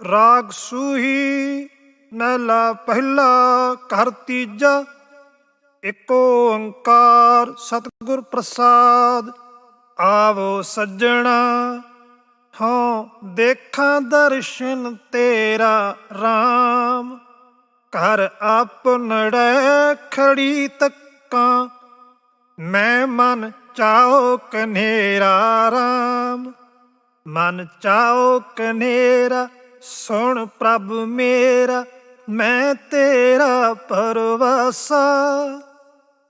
ਰਾਗ ਸੂਹੀ ਮਹਿਲਾ ਪਹਿਲਾ ਘਰ ਤੀਜਾ ਏਕ ਓੰਕਾਰ ਸਤਿਗੁਰ ਪ੍ਰਸਾਦ, ਆਵੋ ਸੱਜਣਾ ਹਾਂ ਦੇਖਾਂ ਦਰਸ਼ਨ ਤੇਰਾ RAM ਘਰ ਆਪਨੜੇ ਖੜੀ ਤੱਕਾਂ, ਮੈਂ ਮਨ ਚਾਓ ਕਨੇਰਾ RAM ਮਨ ਚਾਓ ਕਨੇਰਾ ਸੁਣ ਪ੍ਰਭ ਮੇਰਾ, ਮੈਂ ਤੇਰਾ ਪਰਵਾਸਾ।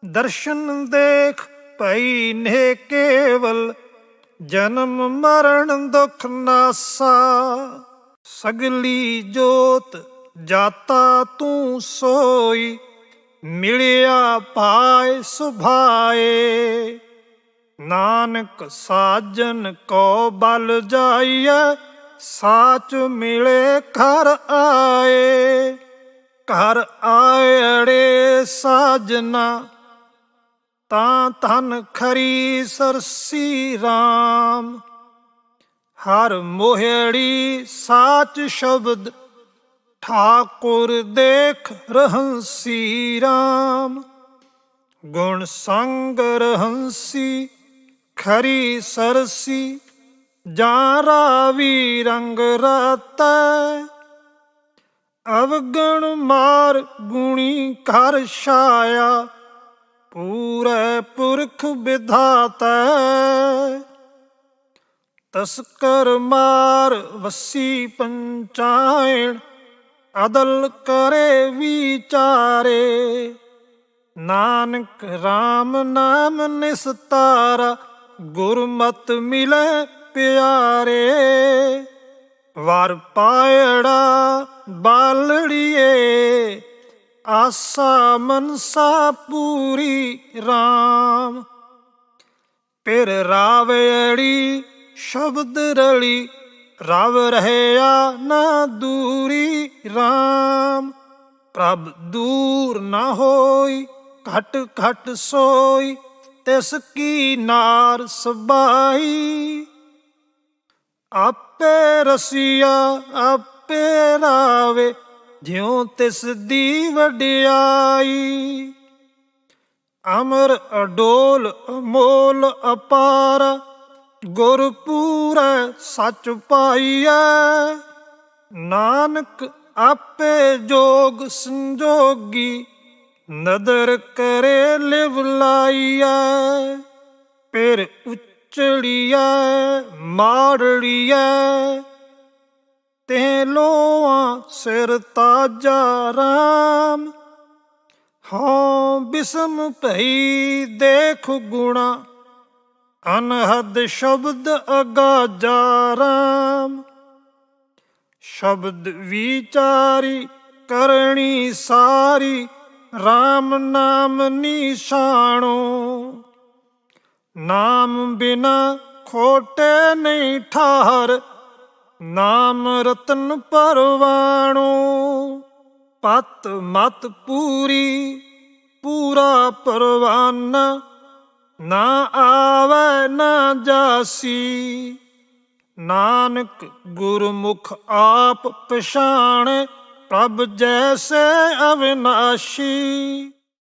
ਦਰਸ਼ਨ ਦੇਖ ਪਈ ਨੇ ਕੇਵਲ, ਜਨਮ ਮਰਨ ਦੁਖ ਨਾਸਾ। ਸਗਲੀ ਜੋਤ ਜਾਤਾ ਤੂੰ ਸੋਈ, ਮਿਲਿਆ ਪਾਏ ਸੁਭਾਏ। ਨਾਨਕ ਸਾਜਨ ਕੋ ਬਲ ਜਾਈਐ ਸਾਚ ਮਿਲੇ ਘਰ ਆਏ, ਘਰ ਆਇੜੇ ਸਾਜਨਾ। ਤਾਂ ਧਨ ਖਰੀ ਸਰਸੀ RAM ਹਰ ਮੋਹੜੀ ਸਾਚ ਸ਼ਬਦ, ਠਾਕੁਰ ਦੇਖ ਰਹੰਸੀ RAM ਗੁਣ ਸੰਗ ਰਹੰਸੀ, ਖਰੀ ਸਰਸੀ ਜਾਂ ਰਾਵੀ ਰੰਗ ਰਤੈ, ਅਵਗਣ ਮਾਰ ਗੁਣੀ ਕਰ ਛਾਇਆ, ਪੂਰੇ ਪੁਰਖ ਵਿਧਾਤਾ। ਤਸਕਰ ਮਾਰ ਵਸੀ ਪੰਚਾਇਣ, ਅਦਲ ਕਰੇ ਵਿਚਾਰੇ। ਨਾਨਕ RAM ਨਾਮ ਨਿਸਤਾਰਾ, ਗੁਰਮਤ ਮਿਲੇ ਪਿਆਰੇ, ਵਰ ਪਾਇੜਾ ਬਾਲੜੀਏ, ਆਸਾ ਮਨਸਾ ਪੂਰੀ RAM ਪਿਰ ਰਾਵੜੀ ਸ਼ਬਦ ਰਲੀ, ਰਵ ਰਹਿਆ ਨਾ ਦੂਰੀ RAM ਪ੍ਰਭ ਦੂਰ ਨਾ ਹੋਈ, ਘਟ ਘਟ ਸੋਈ, ਤਿਸ ਕੀ ਨਾਰ ਸਬਾਈ। ਆਪੇ ਰਸੀਆ, ਆਪੇ ਰਾਵੇ, ਜਿਉ ਤਿਸ ਦੀ ਵਡਿਆਈ। ਅਮਰ ਅਡੋਲ, ਅਮੋਲ ਅਪਾਰ ਗੁਰ ਪੂਰੈ ਸੱਚ ਪਾਈਐ। ਨਾਨਕ ਆਪੇ ਜੋਗ ਸੰਜੋਗੀ, ਨਦਰ ਕਰੇ ਲਿਵ ਲਾਈਐ। ਫਿਰ ਉਚੜੀਐ ਮਾੜੜੀਐ ਤੇ ਲੋਆਂ ਸਿਰ ਤਾਜਾ ਰਾਮ। ਹਾਂ ਬਿਸਮ ਭਈ ਦੇਖ ਗੁਣਾ, ਅਨਹਦ ਸ਼ਬਦ ਅਗਾਜਾ ਰਾਮ। ਸ਼ਬਦ ਵਿਚਾਰੀ ਕਰਨੀ ਸਾਰੀ RAM ਨਾਮ ਨਿਸ਼ਾਨੋ ਨਾਮ ਬਿਨਾ ਖੋਟੇ ਨਹੀਂ ਠਾਹਰ, ਨਾਮ ਰਤਨ ਪਰਵਾਣੋ। ਪਤ ਮਤ ਪੂਰੀ, ਪੂਰਾ ਪਰਵਾਨਾ, ਨਾ ਆਵੇ ਨਾ ਜਾਸੀ। ਨਾਨਕ ਗੁਰਮੁਖ ਆਪ ਪਛਾਣ, ਪ੍ਰਭ ਜੈਸੇ ਅਵਿਨਾਸ਼ੀ।